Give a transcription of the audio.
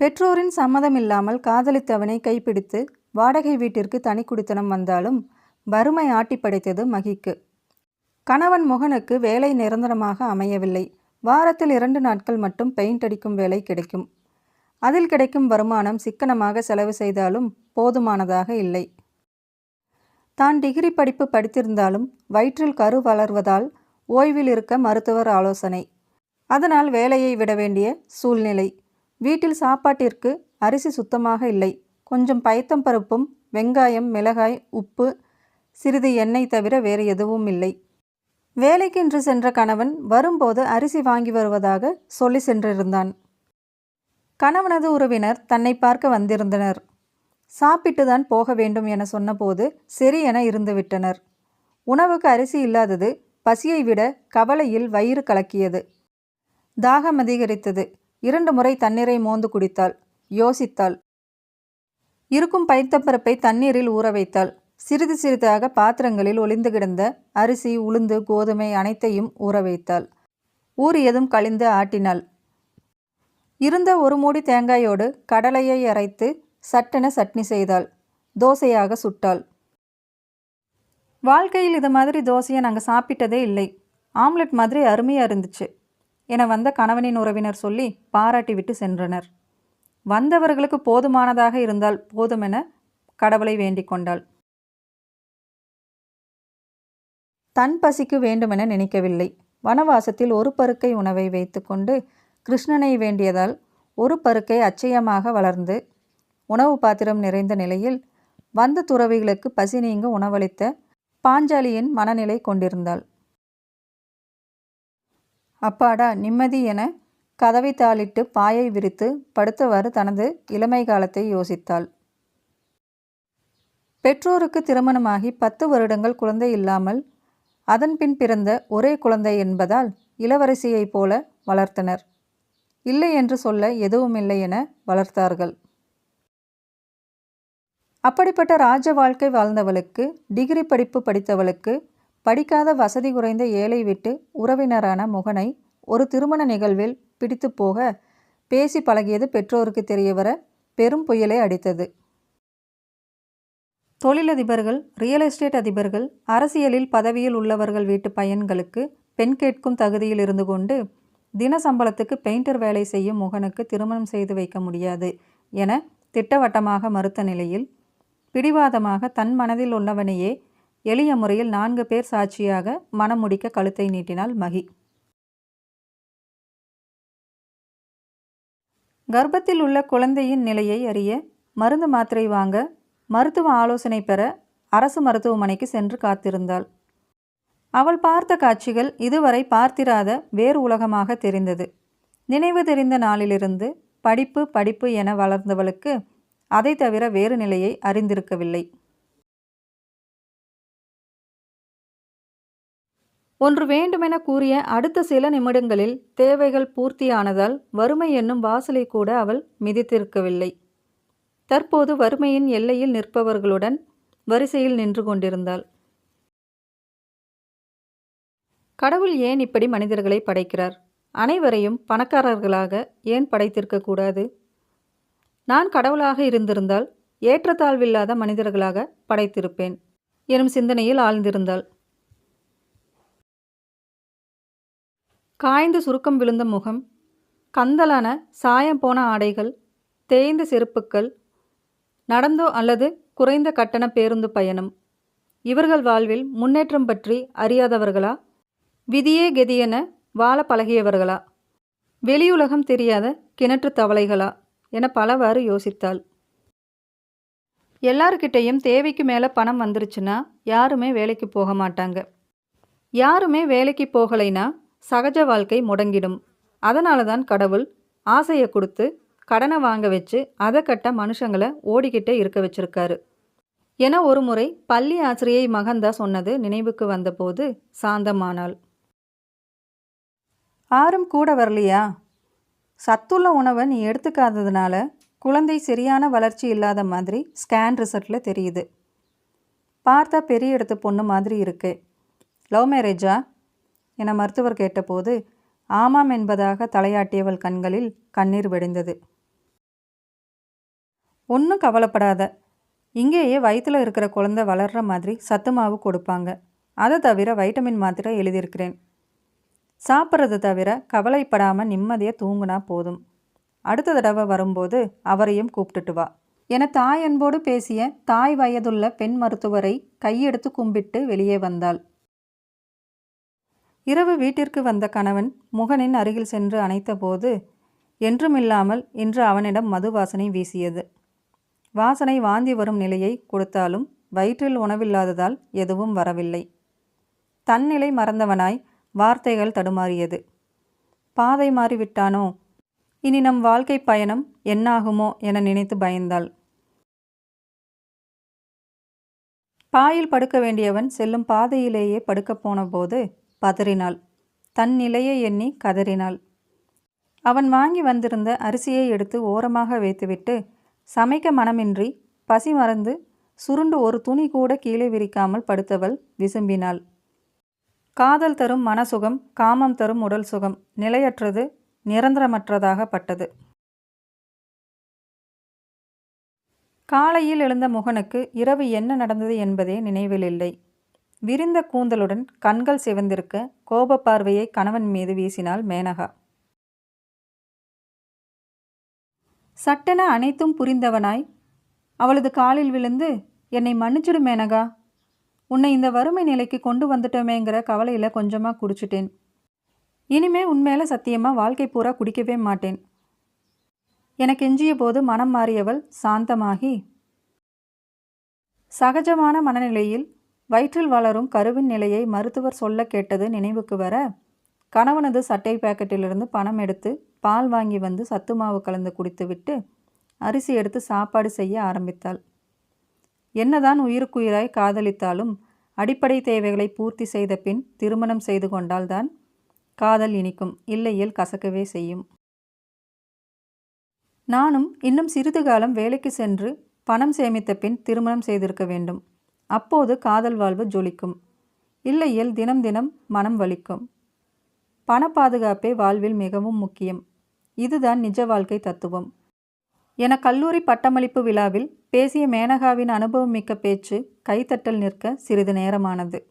பெற்றோரின் சம்மதமில்லாமல் காதலித்தவனை கைப்பிடித்து வாடகை வீட்டிற்கு தனி குடித்தனம் வந்தாலும் வறுமை ஆட்டி படைத்தது மகிக்கு. கணவன் மோகனுக்கு வேலை நிரந்தரமாக அமையவில்லை. வாரத்தில் இரண்டு நாட்கள் மட்டும் பெயிண்ட் அடிக்கும் வேலை கிடைக்கும். அதில் கிடைக்கும் வருமானம் சிக்கனமாக செலவு செய்தாலும் போதுமானதாக இல்லை. தான் டிகிரி படிப்பு படித்திருந்தாலும் வயிற்றில் கரு வளர்வதால் ஓய்வில் இருக்க மருத்துவர் ஆலோசனை. அதனால் வேலையை விட வேண்டிய சூழ்நிலை. வீட்டில் சாப்பாட்டிற்கு அரிசி சுத்தமாக இல்லை. கொஞ்சம் பயத்தம் பருப்பும் வெங்காயம் மிளகாய் உப்பு சிறிது எண்ணெய் தவிர வேறு எதுவும் இல்லை. வேலைக்கென்று சென்ற கணவன் வரும்போது அரிசி வாங்கி வருவதாக சொல்லி சென்றிருந்தான். கணவனது உறவினர் தன்னை பார்க்க வந்திருந்தனர். சாப்பிட்டுதான் போக வேண்டும் என சொன்னபோது சரி என இருந்துவிட்டனர் உணவுக்கு அரிசி இல்லாதது பசியை விட கவலையில் வயிறு கலக்கியது. தாகம் அதிகரித்தது. இரண்டு முறை தண்ணீரை மோந்து குடித்தாள். யோசித்தாள். இருக்கும் பைத்தப்பருப்பை தண்ணீரில் ஊற வைத்தாள். சிறிது சிறிதாக பாத்திரங்களில் ஒளிந்து கிடந்த அரிசி உளுந்து கோதுமை அனைத்தையும் ஊற வைத்தாள். ஊறியதும் கழிந்து ஆட்டினாள். இருந்த ஒரு மூடி தேங்காயோடு கடலையை அரைத்து சட்டென சட்னி செய்தாள். தோசையாக சுட்டாள். வாழ்க்கையில் இது மாதிரி தோசையை நாங்கள் சாப்பிட்டதே இல்லை. ஆம்லெட் மாதிரி அருமையாக இருந்துச்சு. என வந்த கணவனின் உறவினர் சொல்லி பாராட்டிவிட்டு சென்றனர். வந்தவர்களுக்கு போதுமானதாக இருந்தால் போதுமென கடவுளை வேண்டிக் கொண்டாள். தன் பசிக்கு வேண்டுமென நினைக்கவில்லை. வனவாசத்தில் ஒரு பருக்கை உணவை வைத்துக்கொண்டு கிருஷ்ணனை வேண்டியதால் ஒரு பருக்கை அச்சயமாக வளர்ந்து உணவு பாத்திரம் நிறைந்த நிலையில் வந்த துறவிகளுக்கு பசி நீங்க உணவளித்த பாஞ்சாலியின் மனநிலை கொண்டிருந்தாள். அப்பாடா நிம்மதி என கதவை தாளிட்டு பாயை விரித்து படுத்தவாறு தனது இளமை காலத்தை யோசித்தாள். பெற்றோருக்கு திருமணமாகி பத்து வருடங்கள் குழந்தை இல்லாமல் அதன்பின் பிறந்த ஒரே குழந்தை என்பதால் இளவரசியைப் போல வளர்த்தனர். இல்லை என்று சொல்ல எதுவுமில்லை என வளர்த்தார்கள். அப்படிப்பட்ட ராஜ வாழ்க்கை வாழ்ந்தவளுக்கு டிகிரி படிப்பு படித்தவளுக்கு படிக்காத வசதி குறைந்த ஏழை விட்டு உறவினரான முகனை ஒரு திருமண நிகழ்வில் பிடித்து போக பேசி பழகியது பெற்றோருக்கு தெரியவர பெரும் புயலை அடித்தது. தொழிலதிபர்கள் ரியல் எஸ்டேட் அதிபர்கள் அரசியலில் பதவியில் உள்ளவர்கள் வீட்டு பையன்களுக்கு பெண் கேட்கும் தகுதியில் இருந்து கொண்டு தின சம்பளத்துக்கு பெயிண்டர் வேலை செய்யும் முகனுக்கு திருமணம் செய்து வைக்க முடியாது என திட்டவட்டமாக மறுத்த நிலையில் பிடிவாதமாக தன் மனதில் உள்ளவனையே எளிய முறையில் நான்கு பேர் சாட்சியாக மனம் முடிக்க கழுத்தை நீட்டினாள் மகி. கர்ப்பத்தில் உள்ள குழந்தையின் நிலையை அறிய மருந்து மாத்திரை வாங்க மருத்துவ ஆலோசனை பெற அரசு மருத்துவமனைக்கு சென்று காத்திருந்தாள். அவள் பார்த்த காட்சிகள் இதுவரை பார்த்திராத வேறு உலகமாக தெரிந்தது. நினைவு தெரிந்த நாளிலிருந்து படிப்பு படிப்பு என வளர்ந்தவளுக்கு அதை தவிர வேறு நிலையை அறிந்திருக்கவில்லை. ஒன்று வேண்டுமென கூறிய அடுத்த சில நிமிடங்களில் தேவைகள் பூர்த்தியானதால் வறுமை என்னும் வாசலை கூட அவள் மிதித்திருக்கவில்லை. தற்போது வறுமையின் எல்லையில் நிற்பவர்களுடன் வரிசையில் நின்று கொண்டிருந்தாள். கடவுள் ஏன் இப்படி மனிதர்களை படைக்கிறார்? அனைவரையும் பணக்காரர்களாக ஏன் படைத்திருக்க கூடாது? நான் கடவுளாக இருந்திருந்தால் ஏற்றத்தாழ்வில்லாத மனிதர்களாக படைத்திருப்பேன். எனும் சிந்தனையில் ஆழ்ந்திருந்தாள். காய்ந்து சுருக்கம் விழுந்த முகம் கந்தலான சாயம் போன ஆடைகள் தேய்ந்த செருப்புக்கள் நடந்தோ அல்லது குறைந்த கட்டண பேருந்து பயணம். இவர்கள் வாழ்வில் முன்னேற்றம் பற்றி அறியாதவர்களா? விதியே கெதியென வாழ பழகியவர்களா? வெளியுலகம் தெரியாத கிணற்று தவளைகளா? என பலவாறு யோசித்தாள். எல்லாருக்கிட்டேயும் தேவைக்கு மேலே பணம் வந்துருச்சுன்னா யாருமே வேலைக்கு போக மாட்டாங்க. யாருமே வேலைக்கு போகலைன்னா சகஜ வாழ்க்கை முடங்கிடும். அதனால தான் கடவுள் ஆசையை கொடுத்து கடனை வாங்க வச்சு அதை கட்ட மனுஷங்களை ஓடிக்கிட்டே இருக்க வச்சிருக்காரு. என ஒரு முறை பள்ளி ஆசிரியை மகந்தா சொன்னது நினைவுக்கு வந்தபோது சாந்தமானாள். ஆறும் கூட வரலையா? சத்துள்ள உணவை நீ எடுத்துக்காததுனால குழந்தை சரியான வளர்ச்சி இல்லாத மாதிரி ஸ்கேன் ரிசல்ட்டில் தெரியுது. பார்த்தா பெரிய இடத்து பொண்ணு மாதிரி இருக்கு. லவ் மேரேஜா? என மருத்துவர் கேட்டபோது ஆமாம் என்பதாக தலையாட்டியவள் கண்களில் கண்ணீர் வெடிந்தது. ஒன்றும் கவலைப்படாத. இங்கேயே வயிற்றில் இருக்கிற குழந்தை வளர்ற மாதிரி சத்து மாவு கொடுப்பாங்க. அதை தவிர வைட்டமின் மாத்திரை எழுதியிருக்கிறேன். சாப்பிட்றது தவிர கவலைப்படாமல் நிம்மதியாக தூங்குனா போதும். அடுத்த தடவை வரும்போது அவரையும் கூப்பிட்டுட்டு வா என தாய் அன்போடு பேசிய தாய் வயதுள்ள பெண் மருத்துவரை கையெடுத்து கும்பிட்டு வெளியே வந்தாள். இரவு வீட்டிற்கு வந்த கணவன் முகனின் அருகில் சென்று அணைத்தபோது என்றுமில்லாமல் இன்று அவனிடம் மது வாசனை வீசியது. வாசனை வாந்தி வரும் நிலையை கொடுத்தாலும் வயிற்றில் உணவில்லாததால் எதுவும் வரவில்லை. தன்னிலை மறந்தவனாய் வார்த்தைகள் தடுமாறியது. பாதை மாறிவிட்டானோ? இனி நம் வாழ்க்கை பயணம் என்னாகுமோ என நினைத்து பயந்தாள். பாயில் படுக்க வேண்டியவன் செல்லும் பாதையிலேயே படுக்கப் போனபோது பதறினாள். தன் நிலையை எண்ணி கதறினாள். அவன் வாங்கி வந்திருந்த அரிசியை எடுத்து ஓரமாக வைத்துவிட்டு சமைக்க மனமின்றி பசி மறந்து சுருண்டு ஒரு துணி கூட கீழே விரிக்காமல் படுத்தவள் விசும்பினாள். காதல் தரும் மனசுகம் காமம் தரும் உடல் சுகம் நிலையற்றது நிரந்தரமற்றதாக பட்டது. காலையில் எழுந்த முகனுக்கு இரவு என்ன நடந்தது என்பதே நினைவில் இல்லை விரிந்த கூந்தலுடன் கண்கள் சிவந்திருக்க கோப பார்வையை கணவன் மீது வீசினாள் மேனகா. சட்டென அனைத்தும் புரிந்தவனாய் அவளது காலில் விழுந்து என்னை மன்னிச்சிடு மேனகா. உன்னை இந்த வறுமை நிலைக்கு கொண்டு வந்துட்டோமேங்கிற கவலையில் கொஞ்சமாக குடிச்சிட்டேன். இனிமே உண்மையில சத்தியமாக வாழ்க்கை பூரா குடிக்கவே மாட்டேன். எனக்கு எஞ்சிய போது மனம் மாறியவள் சாந்தமாகி சகஜமான மனநிலையில் வயிற்றில் வளரும் கருவின் நிலையை மருத்துவர் சொல்ல கேட்டது நினைவுக்கு வர கணவனது சட்டை பாக்கெட்டிலிருந்து பணம் எடுத்து பால் வாங்கி வந்து சத்து மாவு கலந்து குடித்துவிட்டு அரிசி எடுத்து சாப்பாடு செய்ய ஆரம்பித்தாள். என்னதான் உயிருக்குயிராய் காதலித்தாலும் அடிப்படை தேவைகளை பூர்த்தி செய்த பின் திருமணம் செய்து கொண்டால்தான் காதல் இனிக்கும் இல்லையில் கசக்கவே செய்யும். நானும் இன்னும் சிறிது காலம் வேலைக்கு சென்று பணம் சேமித்த பின் திருமணம் செய்திருக்க வேண்டும். அப்போது காதல் வாழ்வு ஜொலிக்கும். இல்லையில் தினம் தினம் மனம் வலிக்கும். பண பாதுகாப்பே வாழ்வில் மிகவும் முக்கியம். இதுதான் நிஜ வாழ்க்கை தத்துவம். என கல்லூரி பட்டமளிப்பு விழாவில் பேசிய மேனகாவின் அனுபவம் மிக்க பேச்சு கைத்தட்டல் நிற்க சிறிது நேரமானது.